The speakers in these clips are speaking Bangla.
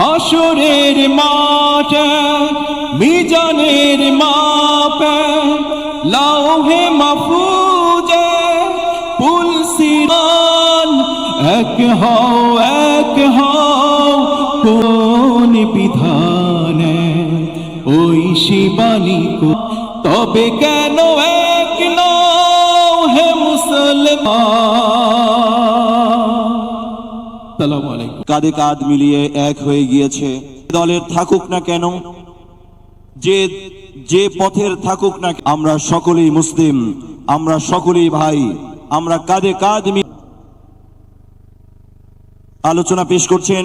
হাসরের মাঠে, মিজানের মাপে লাউহে মাফুজে পুলসিরান এক হও এক হও, কোন বিধানে? ওই শিবানী কো, তবে কেন এক নও হে মুসলমান? কাঁধে কাঁধ মিলিয়ে এক হয়ে গিয়েছে। দলের থাকুক না কেন, যে যে পথের থাকুক না আমরা সকলেই মুসলিম, আমরা সকলেই ভাই, আমরা কাঁধে কাঁধ আলোচনা পেশ করছেন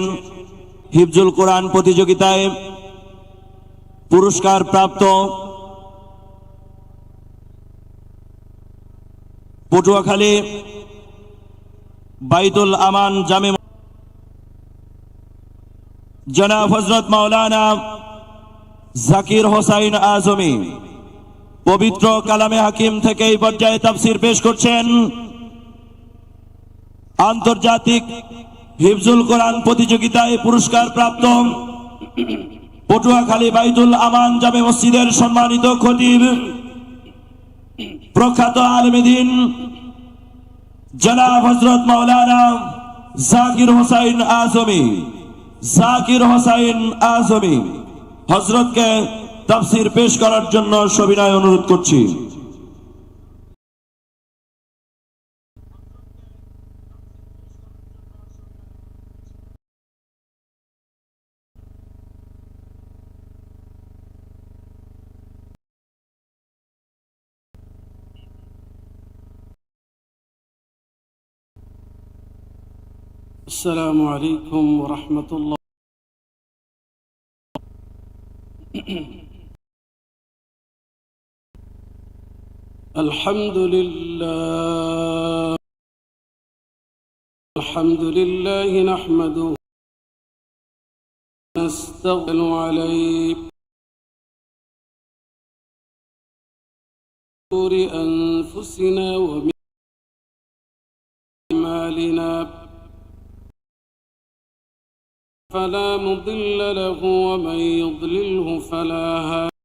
হিফজুল কোরআন প্রতিযোগিতায় পুরস্কার প্রাপ্ত পটুয়াখালী বাইতুল আমান জামে জনাব হজরত মাওলানা জাকির হোসাইন আজমি পবিত্র কালামে হাকিম থেকে এই পর্যায়ে তাফসির পেশ করছেন। আন্তর্জাতিক হিফজুল কোরআন প্রতিযোগিতায় পুরস্কার প্রাপ্ত পটুয়াখালী বাইদুল আমান জামে মসজিদের সম্মানিত খতিব প্রখ্যাত আলমেদিন জনাব হজরত মাওলানা জাকির হোসাইন আজমি। জাকির হোসাইন আজমি হজরতকে তাফসির পেশ করার জন্য সবিনয় অনুরোধ করছি السلام عليكم ورحمة الله الحمد لله الحمد لله نحمده نستغفر عليه أنفسنا ومن أعمالنا فلا مضل له ومن يضلله فلا هادي